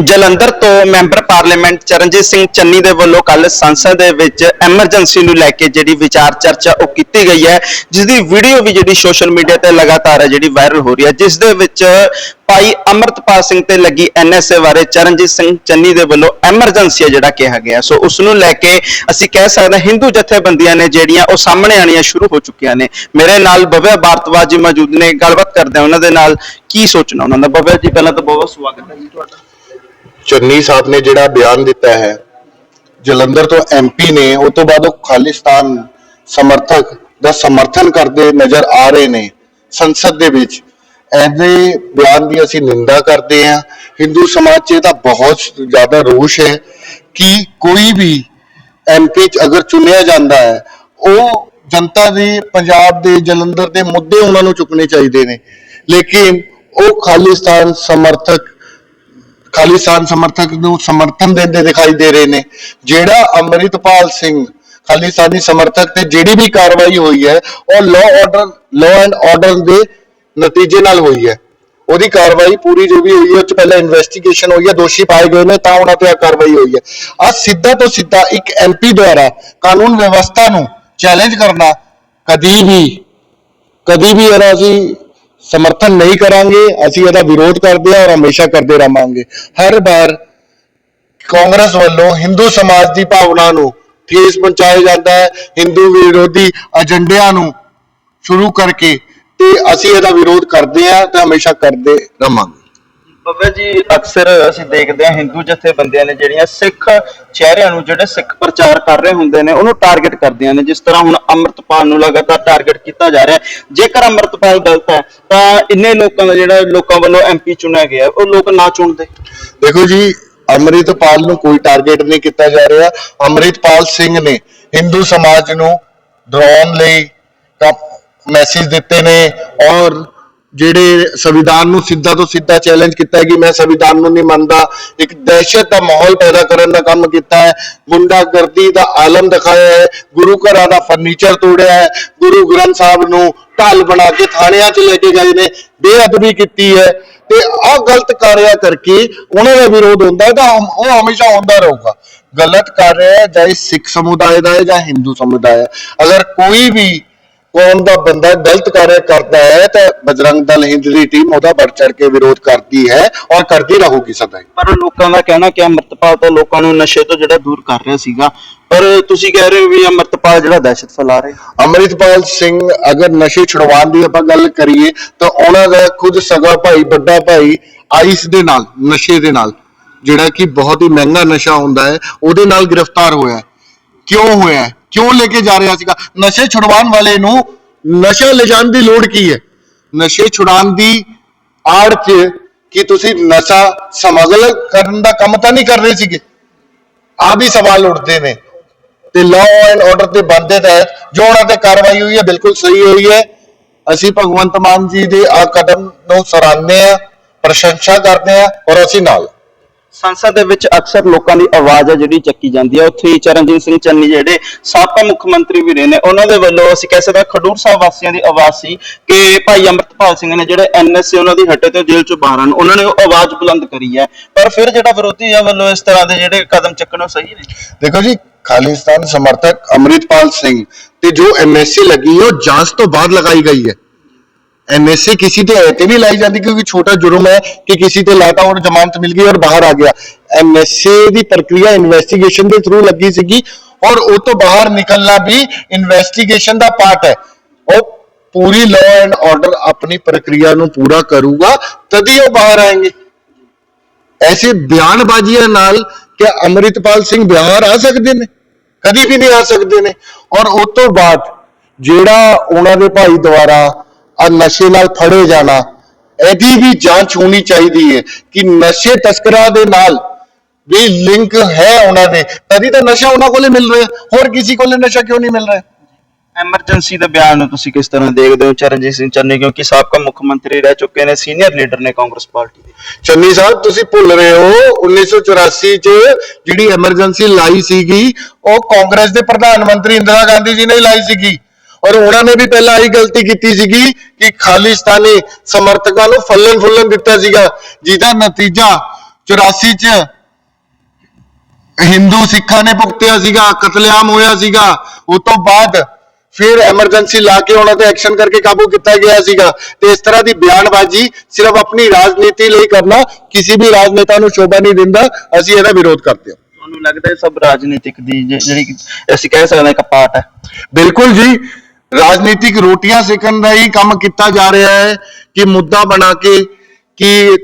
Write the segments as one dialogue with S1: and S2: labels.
S1: ਜਲੰਧਰ ਤੋਂ member parliament Charanjit Singh Channi ਦੇ ਵੱਲੋਂ ਕੱਲ ਸੰਸਦ ਦੇ ਵਿੱਚ ਐਮਰਜੈਂਸੀ ਨੂੰ ਲੈ ਕੇ ਜਿਹੜੀ ਵਿਚਾਰ ਚਰਚਾ ਉਹ ਕੀਤੀ ਗਈ ਹੈ ਜਿਸ ਦੀ ਵੀਡੀਓ ਵੀ ਜਿਹੜੀ ਸੋਸ਼ਲ ਮੀਡੀਆ ਤੇ ਲਗਾਤਾਰ ਹੈ, ਜਿਹੜੀ ਵਾਇਰਲ ਹੋ ਰਹੀ ਹੈ ਜਿਸ ਦੇ ਵਿੱਚ ਭਾਈ ਅਮਰਤਪਾਲ ਸਿੰਘ ਤੇ ਲੱਗੀ ਐਨਐਸਏ ਬਾਰੇ ਚਰਨਜੀਤ ਸਿੰਘ ਚੰਨੀ ਦੇ ਵੱਲੋਂ ਐਮਰਜੈਂਸੀ ਜਿਹੜਾ ਕਿਹਾ ਗਿਆ। ਸੋ ਉਸ ਨੂੰ ਲੈ ਕੇ ਅਸੀਂ ਕਹਿ ਸਕਦੇ ਹਿੰਦੂ ਜਥੇਬੰਦੀਆਂ ਨੇ ਜਿਹੜੀਆਂ ਉਹ ਸਾਹਮਣੇ ਆਣੀਆਂ ਸ਼ੁਰੂ ਹੋ ਚੁੱਕੀਆਂ ਨੇ। ਮੇਰੇ ਨਾਲ ਭਵਿਆ ਭਾਰਤਵਾਜ ਜੀ ਮੌਜੂਦ ਨੇ, ਗੱਲਬਾਤ ਕਰਦੇ ਉਹਨਾਂ ਦੇ ਨਾਲ। ਕੀ ਸੋਚਣਾ ਉਹਨਾਂ ਦਾ? ਭਵਿਆ ਜੀ, ਪਹਿਲਾਂ ਤਾਂ ਬਹੁਤ ਸਵਾਗਤ ਹੈ ਜੀ ਤੁਹਾਡਾ।
S2: ਚੰਨੀ ਸਾਹਿਬ ਨੇ ਜਿਹੜਾ ਬਿਆਨ ਦਿੱਤਾ ਹੈ, ਜਲੰਧਰ ਤੋਂ ਐਮਪੀ ਨੇ ਉਸ ਤੋਂ ਬਾਅਦ ਉਹ ਖਾਲਿਸਤਾਨ ਸਮਰਥਕ ਦਾ ਸਮਰਥਨ ਕਰਦੇ ਨਜ਼ਰ ਆ ਰਹੇ ਨੇ ਸੰਸਦ ਦੇ ਵਿੱਚ। ਐਦੇ ਬਿਆਨ ਦੀ ਅਸੀਂ ਨਿੰਦਾ ਕਰਦੇ ਹਾਂ। ਹਿੰਦੂ ਸਮਾਜ 'ਚ ਇਹਦਾ ਬਹੁਤ ਜ਼ਿਆਦਾ ਰੋਸ਼ ਹੈ ਕਿ ਕੋਈ ਵੀ ਐਮਪੀ ਅਗਰ ਚੁਣਿਆ ਜਾਂਦਾ ਹੈ, ਉਹ ਜਨਤਾ ਦੇ, ਪੰਜਾਬ ਦੇ, ਜਲੰਧਰ ਦੇ ਮੁੱਦੇ ਉਹਨਾਂ ਨੂੰ ਚੁੱਕਣੇ ਚਾਹੀਦੇ ਨੇ। ਲੇਕਿਨ ਉਹ ਖਾਲਿਸਤਾਨ ਸਮਰਥਕ ਖਾਲਿਸਤਾਨ ਸਮਰਥਕ ਨੂੰ ਸਮਰਥਨ ਦਿੰਦੇ ਦਿਖਾਈ ਦੇ ਰਹੇ ਨੇ, ਜਿਹੜਾ ਅੰਮ੍ਰਿਤਪਾਲ ਸਿੰਘ ਖਾਲਿਸਤਾਨੀ ਸਮਰਥਕ ਤੇ ਜਿਹੜੀ ਵੀ ਕਾਰਵਾਈ ਹੋਈ ਹੈ, ਉਹ law order law and order ਦੇ ਨਤੀਜੇ ਨਾਲ ਹੋਈ ਹੈ। ਉਹਦੀ ਕਾਰਵਾਈ ਪੂਰੀ ਜੋ ਵੀ ਹੋਈ ਹੈ, ਉਹ ਚ ਪਹਿਲਾਂ ਇਨਵੈਸਟੀਗੇਸ਼ਨ ਹੋਈ ਹੈ, ਦੋਸ਼ੀ ਪਾਏ ਗਏ ਨੇ, ਤਾਂ ਉਹਨਾਂ ਤੇ ਆ ਕਾਰਵਾਈ ਹੋਈ ਹੈ। ਆ ਸਿੱਧਾ ਤੋਂ ਸਿੱਧਾ ਇੱਕ ਐਮਪੀ ਦੁਆਰਾ ਕਾਨੂੰਨ ਵਿਵਸਥਾ ਨੂੰ ਚੈਲੰਜ ਕਰਨਾ ਕਦੀ ਵੀ ਕਦੀ ਵੀ ਇਹਦਾ ਅਸੀਂ ਸਮਰਥਨ ਨਹੀਂ ਕਰਾਂਗੇ, ਅਸੀਂ ਇਹਦਾ ਵਿਰੋਧ ਕਰਦੇ ਹਾਂ ਔਰ ਹਮੇਸ਼ਾ ਕਰਦੇ ਰਹਾਂਗੇ। ਹਰ ਵਾਰ ਕਾਂਗਰਸ ਵੱਲੋਂ ਹਿੰਦੂ ਸਮਾਜ ਦੀ ਭਾਵਨਾ ਨੂੰ ਠੇਸ ਪਹੁੰਚਾਇਆ ਜਾਂਦਾ ਹੈ। ਹਿੰਦੂ ਵਿਰੋਧੀ ਏਜੰਡਿਆਂ ਨੂੰ ਸ਼ੁਰੂ ਕਰਕੇ ਤੇ ਅਸੀਂ ਇਹਦਾ ਵਿਰੋਧ ਕਰਦੇ ਹਾਂ ਤੇ ਹਮੇਸ਼ਾ ਕਰਦੇ ਰਹਾਂਗੇ।
S1: ਬੱਬਾ ਜੀ ਅਕਸਰ ਅਸੀਂ ਦੇਖਦੇ ਹਾਂ ਹਿੰਦੂ ਜਥੇਬੰਦੀਆਂ ਨੇ ਜਿਹੜੀਆਂ ਸਿੱਖ ਚਿਹਰਿਆਂ ਨੂੰ ਜਿਹੜੇ ਸਿੱਖ ਪ੍ਰਚਾਰ ਕਰ ਰਹੇ ਹੁੰਦੇ ਨੇ ਉਹਨੂੰ ਟਾਰਗੇਟ ਕਰਦੀਆਂ ਨੇ। ਜਿਸ ਤਰ੍ਹਾਂ ਹੁਣ ਅੰਮ੍ਰਿਤਪਾਲ ਨੂੰ ਲਗਾਤਾਰ ਟਾਰਗੇਟ ਕੀਤਾ ਜਾ ਰਿਹਾ ਜੇਕਰ ਅੰਮ੍ਰਿਤਪਾਲ ਗਲਤ ਹੈ ਤਾਂ ਇੰਨੇ ਲੋਕਾਂ ਦਾ ਜਿਹੜਾ ਲੋਕਾਂ ਵੱਲੋਂ ਐਮਪੀ ਚੁਣਿਆ ਗਿਆ ਉਹ ਲੋਕ ਨਾ ਚੁਣਦੇ।
S2: ਦੇਖੋ ਜੀ ਅੰਮ੍ਰਿਤਪਾਲ ਨੂੰ ਕੋਈ ਟਾਰਗੇਟ ਨਹੀਂ ਕੀਤਾ ਜਾ ਰਿਹਾ। ਅੰਮ੍ਰਿਤਪਾਲ ਸਿੰਘ ਨੇ ਹਿੰਦੂ ਸਮਾਜ ਨੂੰ ਡਰਾਉਣ ਲਈ ਮੈਸੇਜ ਦਿੱਤੇ ਨੇ ਔਰ ਜਿਹੜੇ ਸੰਵਿਧਾਨ ਨੂੰ ਸਿੱਧਾ ਤੋਂ ਸਿੱਧਾ ਚੈਲੰਜ ਕੀਤਾ ਹੈ ਕਿ ਮੈਂ ਸੰਵਿਧਾਨ ਨੂੰ ਨਹੀਂ ਮੰਨਦਾ, ਇੱਕ ਦਹਿਸ਼ਤ ਦਾ ਮਾਹੌਲ ਪੈਦਾ ਕਰਨ ਦਾ ਕੰਮ ਕੀਤਾ ਹੈ, ਗੁੰਡਾਗਰਦੀ ਦਾ ਆਲਮ ਦਿਖਾਇਆ ਹੈ, ਗੁਰੂ ਘਰਾਂ ਦਾ ਫਰਨੀਚਰ ਤੋੜਿਆ ਹੈ, ਗੁਰੂ ਗ੍ਰੰਥ ਸਾਹਿਬ ਨੂੰ ਢਾਲ ਬਣਾ ਕੇ ਥਾਣਿਆਂ 'ਚ ਲੈ ਕੇ ਗਏ ਨੇ, ਬੇਅਦਬੀ ਕੀਤੀ ਹੈ ਤੇ ਆਹ ਗਲਤ ਕਾਰਿਆ ਕਰਕੇ ਉਹਨਾਂ ਦਾ ਵਿਰੋਧ ਹੁੰਦਾ ਹੈ ਤਾਂ ਉਹ ਹਮੇਸ਼ਾ ਹੁੰਦਾ ਰਹੂਗਾ। ਗਲਤ ਕਰ ਰਿਹਾ ਹੈ, ਚਾਹੇ ਸਿੱਖ ਸਮੁਦਾਇ ਦਾ ਹੈ ਜਾਂ ਹਿੰਦੂ ਸਮੁਦਾਇ ਹੈ ਅਗਰ ਕੋਈ ਵੀ ਕੌਮ ਦਾ ਬੰਦਾ ਗਲਤ ਕਾਰਿਆ ਕਰਦਾ ਹੈ ਤਾਂ ਬਜਰੰਗ ਦਲ ਹਿੰਦ ਦੀ ਟੀਮ ਉਹਦਾ ਵੱਧ ਚੜ ਕੇ ਵਿਰੋਧ ਕਰਦੀ ਹੈ ਔਰ ਕਰਦੀ ਰਹੂਗੀ ਸਦਾ ਹੀ
S1: ਪਰ ਲੋਕਾਂ ਦਾ ਕਹਿਣਾ ਕਿ ਅੰਮ੍ਰਿਤਪਾਲ ਤਾਂ ਲੋਕਾਂ ਨੂੰ ਨਸ਼ੇ ਤੋਂ ਜਿਹੜਾ ਦੂਰ ਕਰ ਰਿਹਾ ਸੀਗਾ ਪਰ ਤੁਸੀਂ ਕਹਿ ਰਹੇ ਹੋ ਵੀ ਅੰਮ੍ਰਿਤਪਾਲ ਜਿਹੜਾ ਦਹਿਸ਼ਤ ਫੈਲਾ ਰਿਹਾ
S2: ਅੰਮ੍ਰਿਤਪਾਲ ਸਿੰਘ ਅਗਰ ਨਸ਼ੇ ਛੁਡਵਾਉਣ ਦੀ ਆਪਾਂ ਗੱਲ ਕਰੀਏ ਤਾਂ ਉਹਨਾਂ ਦਾ ਖੁਦ ਸਗਾ ਭਾਈ ਵੱਡਾ ਭਾਈ ਆਈਸ ਦੇ ਨਾਲ ਨਸ਼ੇ ਦੇ ਨਾਲ ਜਿਹੜਾ ਕਿ ਬਹੁਤ ਹੀ ਮਹਿੰਗਾ ਨਸ਼ਾ ਹੁੰਦਾ ਹੈ ਉਹਦੇ ਨਾਲ ਗ੍ਰਿਫਤਾਰ ਹੋਇਆ। ਕਿਉਂ ਹੋਇਆ? ਕਿਉਂ ਲੈ ਕੇ ਜਾ ਰਿਹਾ ਸੀਗਾ? ਨਸ਼ੇ ਛੁਡਵਾਉਣ ਵਾਲੇ ਨੂੰ ਨਸ਼ਾ ਲਿਜਾਣ ਦੀ ਲੋੜ ਕੀ ਹੈ? ਨਸ਼ੇ ਛੁਡਾਉਣ ਦੀ ਆੜ 'ਚ ਕਿ ਤੁਸੀਂ ਨਸ਼ਾ ਸਮਗਲ ਕਰਨ ਦਾ ਕੰਮ ਤਾਂ ਨਹੀਂ ਕਰ ਰਹੇ ਸੀਗੇ? ਆ ਵੀ ਸਵਾਲ ਉੱਠਦੇ ਨੇ। ਤੇ ਲਾਅ ਐਂਡ ਆਰਡਰ ਦੇ ਬੰਦੇ ਤਹਿਤ ਜੋ ਉਹਨਾਂ ਤੇ ਕਾਰਵਾਈ ਹੋਈ ਹੈ, ਬਿਲਕੁਲ ਸਹੀ ਹੋਈ ਹੈ। ਅਸੀਂ ਭਗਵੰਤ ਮਾਨ ਜੀ ਦੇ ਆ ਕਦਮ ਨੂੰ ਸਰਾਹਨੇ ਆ ਪ੍ਰਸ਼ੰਸਾ ਕਰਦੇ ਆ ਔਰ ਅਸੀਂ ਨਾਲ।
S1: ਸੰਸਦ ਦੇ ਵਿੱਚ ਅਕਸਰ ਲੋਕਾਂ ਦੀ ਆਵਾਜ਼ ਹੈ ਜਿਹੜੀ ਚੱਕੀ ਜਾਂਦੀ ਹੈ। ਉੱਥੇ ਹੀ ਚਰਨਜੀਤ ਸਿੰਘ ਚੰਨੀ ਜਿਹੜੇ ਸਾਬਕਾ ਮੁੱਖ ਮੰਤਰੀ ਵੀ ਰਹੇ ਨੇ, ਉਹਨਾਂ ਦੇ ਵੱਲੋਂ ਅਸੀਂ ਕਹਿ ਸਕਦੇ ਖਡੂਰ ਸਾਹਿਬ ਵਾਸੀਆਂ ਦੀ ਆਵਾਜ਼ ਸੀ ਕਿ ਭਾਈ ਅੰਮ੍ਰਿਤਪਾਲ ਸਿੰਘ ਨੇ ਜਿਹੜੇ ਐਨਐਸਏ ਉਹਨਾਂ ਦੀ ਹੱਟੇ ਤੋਂ ਜੇਲ੍ਹ ਚੋਂ ਬਾਹਰ ਆਣ ਉਹਨਾਂ ਨੇ ਉਹ ਆਵਾਜ਼ ਬੁਲੰਦ ਕਰੀ ਹੈ। ਪਰ ਫਿਰ ਜਿਹੜਾ ਵਿਰੋਧੀਆਂ ਵੱਲੋਂ ਇਸ ਤਰ੍ਹਾਂ ਦੇ ਜਿਹੜੇ ਕਦਮ ਚੱਕਣੇ ਉਹ ਸਹੀ ਨੇ
S2: ਦੇਖੋ ਜੀ ਖਾਲਿਸਤਾਨ ਸਮਰਥਕ ਅੰਮ੍ਰਿਤਪਾਲ ਸਿੰਘ ਤੇ ਜੋ ਐਮਐਸਸੀ ਲੱਗੀ ਉਹ ਜਾਂਚ ਤੋਂ ਬਾਅਦ ਲਗਾਈ ਗਈ ਹੈ। ਐਨਐਸਏ ਕਿਸੇ ਤੇ ਐਤੇ ਨਹੀਂ ਲਾਈ ਜਾਂਦੀ ਕਿਉਂਕਿ ਛੋਟਾ ਜੁਰਮ ਹੈ ਕਿ ਕਿਸੇ ਤੇ ਲਾਤਾ ਔਰ ਜ਼ਮਾਨਤ ਮਿਲ ਗਈ ਔਰ ਬਾਹਰ ਆ ਗਿਆ। ਐਮਐਸਏ ਦੀ ਪ੍ਰਕਿਰਿਆ ਇਨਵੈਸਟੀਗੇਸ਼ਨ ਦੇ ਥਰੂ ਲੱਗੀ ਸੀਗੀ ਔਰ ਉਹ ਤੋਂ ਬਾਹਰ ਨਿਕਲਣਾ ਵੀ ਇਨਵੈਸਟੀਗੇਸ਼ਨ ਦਾ ਪਾਰਟ ਹੈ। ਉਹ ਪੂਰੀ ਲਾਅ ਐਂਡ ਆਰਡਰ ਆਪਣੀ ਪ੍ਰਕਿਰਿਆ ਨੂੰ ਪੂਰਾ ਕਰੂਗਾ, ਤਦ ਹੀ ਉਹ ਬਾਹਰ ਆएंगे ਐਸੇ ਬਿਆਨਬਾਜ਼ੀਆਂ ਨਾਲ ਕਿ ਅੰਮ੍ਰਿਤਪਾਲ ਸਿੰਘ ਬਿਹਾਰ ਆ ਸਕਦੇ ਨੇ? ਕਦੀ ਵੀ ਨਹੀਂ ਆ ਸਕਦੇ ਨੇ। ਔਰ ਉਸ ਤੋਂ ਬਾਅਦ ਜਿਹੜਾ ਉਹਨਾਂ ਦੇ ਭਾਈ ਦੁਆਰਾ ਆ ਨਸ਼ੇ ਨਾਲ ਫੜੇ ਜਾਣਾ ਇਹਦੀ ਵੀ ਜਾਂਚ ਹੋਣੀ ਚਾਹੀਦੀ ਹੈ ਕਿ ਨਸ਼ੇ ਤਸਕਰਾਂ ਦੇ ਨਾਲ ਵੀ ਲਿੰਕ ਹੈ ਉਹਨਾਂ ਦੇ। ਤਦੀ ਤਾਂ ਨਸ਼ਾ ਉਹਨਾਂ ਕੋਲੇ ਮਿਲ ਰਿਹਾ ਹੋਰ ਕਿਸੇ ਕੋਲੇ ਨਸ਼ਾ ਕਿਉਂ ਨਹੀਂ ਮਿਲ ਰਿਹਾ?
S1: ਐਮਰਜੈਂਸੀ ਦੇ ਬਿਆਨ ਨੂੰ ਤੁਸੀਂ ਕਿਸ ਤਰ੍ਹਾਂ ਦੇਖਦੇ ਹੋ ਚਰਨਜੀਤ ਸਿੰਘ ਚੰਨੀ ਕਿਉਂਕਿ ਸਾਬਕਾ ਮੁੱਖ ਮੰਤਰੀ ਰਹਿ ਚੁੱਕੇ ਨੇ ਸੀਨੀਅਰ ਲੀਡਰ ਨੇ ਕਾਂਗਰਸ ਪਾਰਟੀ ਦੇ।
S2: ਚੰਨੀ ਸਾਹਿਬ ਤੁਸੀਂ ਭੁੱਲ ਰਹੇ ਹੋ 1984 ਚ ਜਿਹੜੀ ਐਮਰਜੈਂਸੀ ਲਾਈ ਸੀਗੀ ਉਹ ਕਾਂਗਰਸ ਦੇ ਪ੍ਰਧਾਨ ਮੰਤਰੀ ਇੰਦਰਾ ਗਾਂਧੀ ਜੀ ਨੇ ਲਾਈ ਸੀਗੀ। ਔਰ ਉਹਨਾਂ ਨੇ ਵੀ ਪਹਿਲਾਂ ਆਹੀ ਗਲਤੀ ਕੀਤੀ ਸੀਗੀ ਕਿ ਖਾਲਿਸਤਾਨੀ ਸਮਰਥਕਾਂ ਨੂੰ ਫੱਲਣ ਫੁੱਲਣ ਦਿੱਤਾ ਸੀਗਾ ਜਿਹਦਾ ਨਤੀਜਾ 84 ਚ ਹਿੰਦੂ ਸਿੱਖਾਂ ਨੇ ਭੁਗਤਿਆ ਸੀਗਾ ਕਤਲੇਆਮ ਹੋਇਆ ਸੀਗਾ। ਉਸ ਤੋਂ ਬਾਅਦ ਫਿਰ ਐਮਰਜੈਂਸੀ ਲਾ ਕੇ ਉਹਨਾਂ ਤੇ ਐਕਸ਼ਨ ਕਰਕੇ ਕਾਬੂ ਕੀਤਾ ਗਿਆ ਸੀਗਾ। ਤੇ ਇਸ ਤਰ੍ਹਾਂ ਦੀ ਬਿਆਨਬਾਜ਼ੀ ਸਿਰਫ ਆਪਣੀ ਰਾਜਨੀਤੀ ਲਈ ਕਰਨਾ ਕਿਸੇ ਵੀ ਰਾਜਨੇਤਾ ਨੂੰ ਸ਼ੋਭਾ ਨਹੀਂ ਦਿੰਦਾ ਅਸੀਂ ਇਹਦਾ ਵਿਰੋਧ ਕਰਦੇ ਹਾਂ।
S1: ਤੁਹਾਨੂੰ ਲੱਗਦਾ ਇਹ ਸਭ ਰਾਜਨੀਤਿਕ ਦੀ ਜਿਹੜੀ ਅਸੀਂ ਕਹਿ ਸਕਦੇ ਹਾਂ ਇੱਕ ਪਾਰਟ ਹੈ?
S2: ਬਿਲਕੁਲ ਜੀ। ਰਾਜਨੀਤਿਕ ਰੋਟੀਆਂ ਸੇਕਣ ਦਾ ਹੀ ਕੰਮ ਕੀਤਾ ਜਾ ਰਿਹਾ ਹੈ ਕਿ ਮੁੱਦਾ ਬਣਾ ਕੇ ਕਿ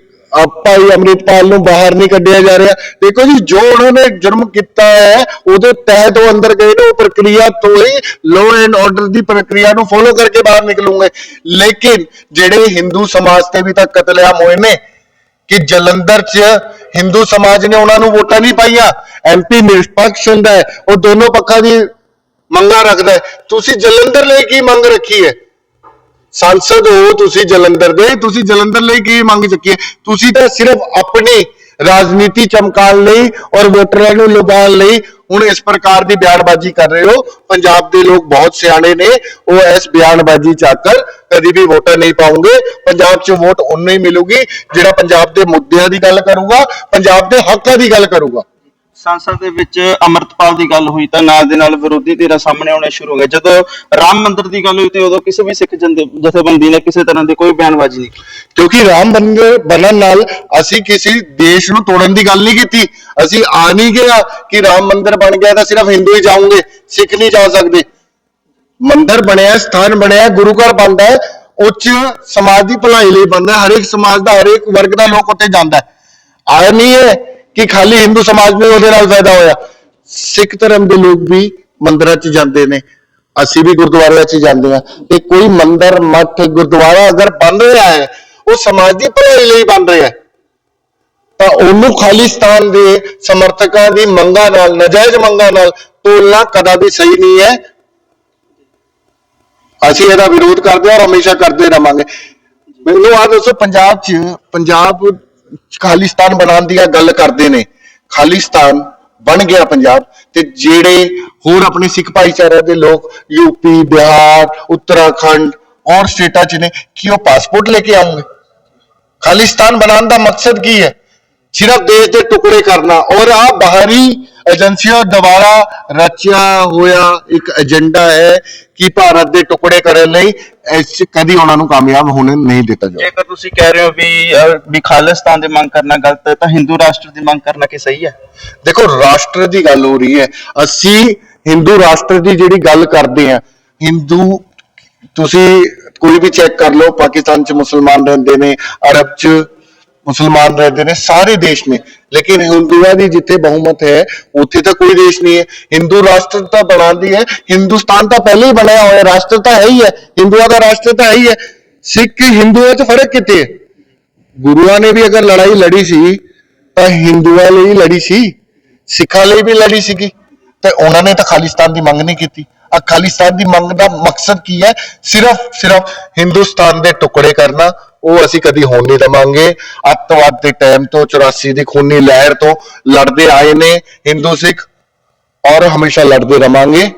S2: ਭਾਈ ਅੰਮ੍ਰਿਤਪਾਲ ਨੂੰ ਬਾਹਰ ਨਹੀਂ ਕੱਢਿਆ ਜਾ ਰਿਹਾ। ਦੇਖੋ ਜੀ, ਜੋ ਉਹਨਾਂ ਨੇ ਜੁਰਮ ਕੀਤਾ ਹੈ, ਉਹਦੇ ਤਹਿਤ ਉਹ ਅੰਦਰ ਗਏ ਨੇ, ਉਹ ਪ੍ਰਕਿਰਿਆ ਤੋਂ ਹੀ ਲਾਅ ਐਂਡ ਆਰਡਰ ਦੀ ਪ੍ਰਕਿਰਿਆ ਨੂੰ ਫੋਲੋ ਕਰਕੇ ਬਾਹਰ ਨਿਕਲੂਗੇ। ਲੇਕਿਨ ਜਿਹੜੇ ਹਿੰਦੂ ਸਮਾਜ ਤੇ ਵੀ ਤਾਂ ਕਤਲੇਆਮ ਹੋਏ ਨੇ ਕਿ ਜਲੰਧਰ 'ਚ ਹਿੰਦੂ ਸਮਾਜ ਨੇ ਉਹਨਾਂ ਨੂੰ ਵੋਟਾਂ ਨਹੀਂ ਪਾਈਆਂ। ਐਮਪੀ ਨਿਰਪੱਖ ਹੁੰਦਾ ਹੈ, ਉਹ ਦੋਨੋਂ ਪੱਖਾਂ ਦੀ ਮੰਗਾਂ ਰੱਖਦਾ ਤੁਸੀਂ ਜਲੰਧਰ ਲਈ ਕੀ ਮੰਗ ਰੱਖੀ ਹੈ? ਸੰਸਦ ਹੋ, ਤੁਸੀਂ ਜਲੰਧਰ ਦੇ। ਤੁਸੀਂ ਜਲੰਧਰ ਲਈ ਕੀ ਮੰਗ ਚੱਕੀ ਹੈ? ਤੁਸੀਂ ਤਾਂ ਸਿਰਫ ਆਪਣੀ ਰਾਜਨੀਤੀ ਚਮਕਾਉਣ ਲਈ ਔਰ ਵੋਟਰਾਂ ਨੂੰ ਲੁਭਾਉਣ ਲਈ ਹੁਣ ਇਸ ਪ੍ਰਕਾਰ ਦੀ ਬਿਆਨਬਾਜ਼ੀ ਕਰ ਰਹੇ ਹੋ। ਪੰਜਾਬ ਦੇ ਲੋਕ ਬਹੁਤ ਸਿਆਣੇ ਨੇ। ਉਹ ਇਸ ਬਿਆਨਬਾਜ਼ੀ ਚ ਆਕਰ ਕਦੀ ਵੀ ਵੋਟਰ ਨਹੀਂ ਪਾਉਂਗੇ ਪੰਜਾਬ 'ਚ ਵੋਟ ਉਹਨੂੰ ਹੀ ਮਿਲੂਗੀ ਜਿਹੜਾ ਪੰਜਾਬ ਦੇ ਮੁੱਦਿਆਂ ਦੀ ਗੱਲ ਕਰੂਗਾ, ਪੰਜਾਬ ਦੇ ਹੱਕਾਂ ਦੀ ਗੱਲ ਕਰੂਗਾ।
S1: ਸੰਸਦ ਦੇ ਵਿੱਚ ਅਮਰਤਪਾਲ ਦੀ ਗੱਲ ਹੋਈ ਤਾਂ ਨਾਲ ਦੇ ਨਾਲ ਵਿਰੋਧੀ ਧਿਰਾਂ ਸਾਹਮਣੇ ਆਉਣੇ ਸ਼ੁਰੂ ਹੋ ਗਏ। ਜਦੋਂ ਰਾਮ ਮੰਦਿਰ ਦੀ ਗੱਲ ਹੋਈ ਤੇ ਉਦੋਂ ਕਿਸੇ ਵੀ ਸਿੱਖ ਜੰਦੇ ਜਥੇਬੰਦੀ ਨੇ ਕਿਸੇ ਤਰ੍ਹਾਂ ਦੀ ਕੋਈ ਬਿਆਨਬਾਜ਼ੀ ਨਹੀਂ ਕੀਤੀ।
S2: ਕਿਉਂਕਿ ਰਾਮ ਮੰਦਿਰ ਬਣਨ ਨਾਲ ਅਸੀਂ ਕਿਸੇ ਦੇਸ਼ ਨੂੰ ਤੋੜਨ ਦੀ ਗੱਲ ਨਹੀਂ ਕੀਤੀ। ਅਸੀਂ ਆ ਨਹੀਂ ਗਿਆ ਕਿ ਰਾਮ ਮੰਦਿਰ ਬਣ ਗਿਆ ਤਾਂ ਸਿਰਫ ਹਿੰਦੂ ਹੀ ਜਾਓਗੇ ਸਿੱਖ ਨਹੀਂ ਜਾ ਸਕਦੇ। ਮੰਦਿਰ ਬਣਿਆ, ਸਥਾਨ ਬਣਿਆ, ਗੁਰੂ ਘਰ ਬਣਦਾ ਹੈ, ਉੱਚ ਸਮਾਜ ਦੀ ਭਲਾਈ ਲਈ ਬਣਦਾ ਹਰੇਕ ਸਮਾਜ ਦਾ, ਹਰੇਕ ਵਰਗ ਦਾ ਲੋਕ ਉੱਥੇ ਜਾਂਦਾ ਹੈ। ਆਇਆ ਨਹੀਂ ਹੈ ਕਿ ਖਾਲੀ ਹਿੰਦੂ ਸਮਾਜ ਨੂੰ ਉਹਦੇ ਨਾਲ ਫਾਇਦਾ ਹੋਇਆ। ਸਿੱਖ ਧਰਮ ਦੇ ਲੋਕ ਵੀ ਮੰਦਿਰਾਂ 'ਚ ਜਾਂਦੇ ਨੇ। ਅਸੀਂ ਵੀ ਗੁਰਦੁਆਰਿਆਂ 'ਚ ਜਾਂਦੇ ਹਾਂ। ਤੇ ਕੋਈ ਮੰਦਿਰ, ਮੱਠ, ਗੁਰਦੁਆਰਾ ਅਗਰ ਬਣ ਰਿਹਾ ਹੈ, ਉਹ ਸਮਾਜ ਦੀ ਭਲਾਈ ਲਈ ਬਣ ਰਿਹਾ ਹੈ। ਤਾਂ ਉਹਨੂੰ ਖਾਲਿਸਤਾਨ ਦੇ ਸਮਰਥਕਾਂ ਦੀ ਮੰਗਾਂ ਨਾਲ, ਨਜਾਇਜ਼ ਮੰਗਾਂ ਨਾਲ ਤੋਲਣਾ ਕਦਾ ਵੀ ਸਹੀ ਨਹੀਂ ਹੈ। ਅਸੀਂ ਇਹਦਾ ਵਿਰੋਧ ਕਰਦੇ ਹਾਂ ਔਰ ਹਮੇਸ਼ਾ ਕਰਦੇ ਰਵਾਂਗੇ ਮੈਨੂੰ ਆ ਦੱਸੋ, ਪੰਜਾਬ 'ਚ, ਪੰਜਾਬ ਖਾਲਿਸਤਾਨ ਬਣਾਉਣ ਦੀ ਗੱਲ ਕਰਦੇ ਨੇ। ਖਾਲਿਸਤਾਨ ਬਣ ਗਿਆ ਪੰਜਾਬ ਤੇ ਜਿਹੜੇ ਹੋਰ ਆਪਣੇ ਸਿੱਖ ਭਾਈਚਾਰੇ ਦੇ ਲੋਕ ਯੂਪੀ ਬਿਹਾਰ, ਉੱਤਰਾਖੰਡ ਔਰ ਸਟੇਟਾਂ 'ਚ ਨੇ, ਕੀ ਉਹ ਪਾਸਪੋਰਟ ਲੈ ਕੇ ਆਉਂਗੇ ਖਾਲਿਸਤਾਨ ਬਣਾਉਣ ਦਾ ਮਕਸਦ ਕੀ ਹੈ? ਸਿਰਫ ਦੇਸ਼ ਦੇ ਟੁਕੜੇ ਕਰਨਾ ਔਰ ਆ ਬਾਹਰੀ ਏਜੰਸੀਆਂ ਦੁਆਰਾ ਰਚਿਆ ਹੋਇਆ ਇੱਕ ਏਜੰਡਾ ਹੈ ਕਿ ਭਾਰਤ ਦੇ ਟੁਕੜੇ ਕਰਨ ਲਈ ਇਸ 'ਚ ਕਦੀ ਉਹਨਾਂ ਨੂੰ ਕਾਮਯਾਬ ਹੋਣੇ ਨਹੀਂ ਦਿੱਤਾ ਜਾਊਗਾ
S1: ਜੇਕਰ ਤੁਸੀਂ ਕਹਿ ਰਹੇ ਹੋ ਵੀ ਅਹ, ਵੀ ਖਾਲਿਸਤਾਨ ਦੀ ਮੰਗ ਕਰਨਾ ਗਲਤ ਹੈ ਤਾਂ ਹਿੰਦੂ ਰਾਸ਼ਟਰ ਦੀ ਮੰਗ ਕਰਨਾ ਕੀ ਸਹੀ ਹੈ?
S2: ਦੇਖੋ ਰਾਸ਼ਟਰ ਦੀ ਗੱਲ ਹੋ ਰਹੀ ਹੈ। ਅਸੀਂ ਹਿੰਦੂ ਰਾਸ਼ਟਰ ਦੀ ਜਿਹੜੀ ਗੱਲ ਕਰਦੇ ਆ ਹਿੰਦੂ ਤੁਸੀਂ ਕੋਈ ਵੀ ਚੈੱਕ ਕਰ ਲਓ ਪਾਕਿਸਤਾਨ ਚ ਮੁਸਲਮਾਨ ਰਹਿੰਦੇ ਨੇ ਅਰਬ ਚ ਮੁਸਲਮਾਨ ਰਹਿੰਦੇ ਨੇ ਸਾਰੇ ਦੇਸ਼ ਨੇ ਲੇਕਿਨ ਹਿੰਦੂਆਂ ਦੀ ਜਿੱਥੇ ਬਹੁਮਤ ਹੈ, ਉੱਥੇ ਤਾਂ ਕੋਈ ਦੇਸ਼ ਨਹੀਂ ਹੈ। ਹਿੰਦੂ ਰਾਸ਼ਟਰ ਤਾਂ ਬਣਾਉਂਦੀ ਹੈ, ਹਿੰਦੁਸਤਾਨ ਤਾਂ ਪਹਿਲੇ ਹੀ ਬਣਿਆ ਹੋਇਆ ਰਾਸ਼ਟਰ ਤਾਂ ਹੈ ਹੀ ਹੈ। ਹਿੰਦੂਆਂ ਦਾ ਰਾਸ਼ਟਰ ਤਾਂ ਹੈ ਹੀ ਹੈ। ਸਿੱਖ ਹਿੰਦੂਆਂ 'ਚ ਫ਼ਰਕ ਕਿਤੇ ਹੈ? ਗੁਰੂਆਂ ਨੇ ਵੀ ਅਗਰ ਲੜਾਈ ਲੜੀ ਸੀ, ਤਾਂ ਹਿੰਦੂਆਂ ਲਈ ਲੜੀ ਸੀ। ਸਿੱਖਾਂ ਲਈ ਵੀ ਲੜੀ ਸੀਗੀ। ਤੇ ਉਹਨਾਂ ਨੇ ਤਾਂ ਖਾਲਿਸਤਾਨ ਦੀ ਮੰਗ ਨਹੀਂ ਕੀਤੀ। ਆ ਖਾਲਿਸਤਾਨ ਦੀ ਮੰਗ ਦਾ ਮਕਸਦ ਕੀ ਹੈ? ਸਿਰਫ ਸਿਰਫ ਹਿੰਦੁਸਤਾਨ ਦੇ ਟੁਕੜੇ ਕਰਨਾ ਉਹ ਅਸੀਂ ਕਦੀ ਹੋਣ ਨਹੀਂ ਦਵਾਂਗੇ। ਅੱਤਵਾਦ ਦੇ ਟਾਈਮ ਤੋਂ 84 ਦੀ ਖੂਨੀ ਲਹਿਰ ਤੋਂ ਲੜਦੇ ਆਏ ਨੇ ਹਿੰਦੂ ਸਿੱਖ ਔਰ ਹਮੇਸ਼ਾ ਲੜਦੇ ਰਵਾਂਗੇ।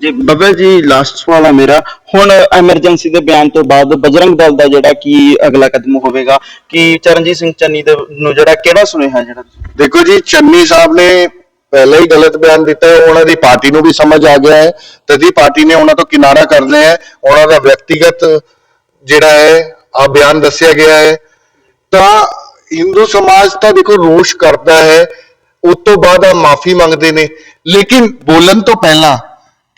S1: ਜੀ ਬੱਬਲ ਜੀ ਲਾਸਟ ਸਵਾਲ ਹੈ ਮੇਰਾ। ਹੁਣ ਐਮਰਜੈਂਸੀ ਦੇ ਬਿਆਨ ਤੋਂ ਬਾਅਦ ਬਜਰੰਗ ਦਲ ਦਾ ਜਿਹੜਾ ਕੀ ਅਗਲਾ ਕਦਮ ਹੋਵੇਗਾ ਕਿ ਚਰਨਜੀਤ ਸਿੰਘ ਚੰਨੀ ਦੇ ਨੂੰ ਜਿਹੜਾ ਕਿਹੜਾ ਸੁਨੇਹਾ ਜਿਹੜਾ?
S2: ਦੇਖੋ ਜੀ ਚੰਨੀ ਸਾਹਿਬ ਨੇ ਪਹਿਲਾਂ ਹੀ ਗਲਤ ਬਿਆਨ ਦਿੱਤਾ ਹੈ, ਉਹਨਾਂ ਦੀ ਪਾਰਟੀ ਨੂੰ ਵੀ ਸਮਝ ਆ ਗਿਆ ਹੈ ਤਦੀ ਪਾਰਟੀ ਨੇ ਉਹਨਾਂ ਤੋਂ ਕਿਨਾਰਾ ਕਰ ਲਿਆ ਹੈ, ਉਹਨਾਂ ਦਾ ਵਿਅਕਤੀਗਤ ਜਿਹੜਾ ਹੈ, ਆ ਬਿਆਨ ਦੱਸਿਆ ਗਿਆ ਹੈ। ਤਾਂ ਹਿੰਦੂ ਸਮਾਜ ਤਾਂ ਦੇਖੋ ਰੋਸ਼ ਕਰਦਾ ਹੈ, ਉਸ ਤੋਂ ਬਾਅਦ ਆ ਮਾਫੀ ਮੰਗਦੇ ਨੇ, ਲੇਕਿਨ ਬੋਲਣ ਤੋਂ ਪਹਿਲਾਂ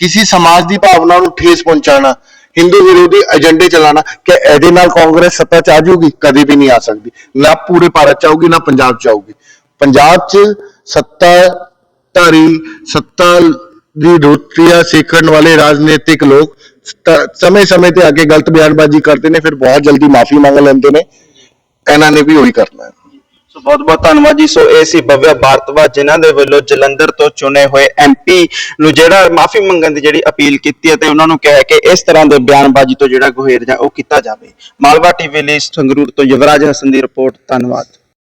S2: ਕਿਸੇ ਸਮਾਜ ਦੀ ਭਾਵਨਾ ਨੂੰ ਠੇਸ ਪਹੁੰਚਾਉਣਾ, ਹਿੰਦੂ ਵਿਰੋਧੀ ਏਜੰਡੇ ਚਲਾਉਣਾ, ਕਿ ਇਹਦੇ ਨਾਲ ਕਾਂਗਰਸ ਸੱਤਾ ਚ ਆ ਜਾਊਗੀ, ਕਦੀ ਵੀ ਨਹੀਂ ਆ ਸਕਦੀ। ਨਾ ਪੂਰੇ ਭਾਰਤ ਚ ਆਊਗੀ, ਨਾ ਪੰਜਾਬ ਚ ਆਊਗੀ। ਪੰਜਾਬ ਚ ਸੱਤਾ ਧਾਰੀ ਸੱਤਾ ਦੀ ਰੋਟੀਆਂ ਸੇਕਣ ਵਾਲੇ ਰਾਜਨੀਤਿਕ ਲੋਕ ਸਮੇਂ-ਸਮੇਂ ਤੇ ਆ ਗਲਤ ਬਿਆਨਬਾਜ਼ੀ ਕਰਦੇ ਨੇ, ਫਿਰ ਬਹੁਤ ਜਲਦੀ ਮਾਫੀ ਮੰਗ ਲੈਂਦੇ ਨੇ। ਇਹਨਾਂ ਨੇ ਵੀ ਉਹੀ ਕਰਨਾ ਹੈ।
S1: ਸੋ ਬਹੁਤ ਬਹੁਤ ਧੰਨਵਾਦ ਜੀ। ਸੋ ਇਹ ਸੀ ਭਵਿਆ ਭਾਰਤਵਾਜ, ਜਿਨ੍ਹਾਂ ਦੇ ਵੱਲੋਂ ਜਲੰਧਰ ਤੋਂ ਚੁਣੇ ਹੋਏ ਐਮਪੀ ਨੂੰ ਜਿਹੜਾ ਮਾਫੀ ਮੰਗਣ ਦੀ ਜਿਹੜੀ ਅਪੀਲ ਕੀਤੀ ਹੈ ਤੇ ਉਹਨਾਂ ਨੂੰ ਕਿਹਾ ਕਿ ਇਸ ਤਰ੍ਹਾਂ ਦੇ ਬਿਆਨਬਾਜ਼ੀ ਤੋਂ ਜਿਹੜਾ ਗੁਹੇਰ ਜਾ ਉਹ ਕੀਤਾ ਜਾਵੇ। ਮਾਲਵਾ ਟੀਵੀ ਲਈ ਸੰਗਰੂਰ ਤੋਂ ਯੁਵਰਾਜ ਹਸਨ ਦੀ ਰਿਪੋਰਟ। ਧੰਨਵਾਦ।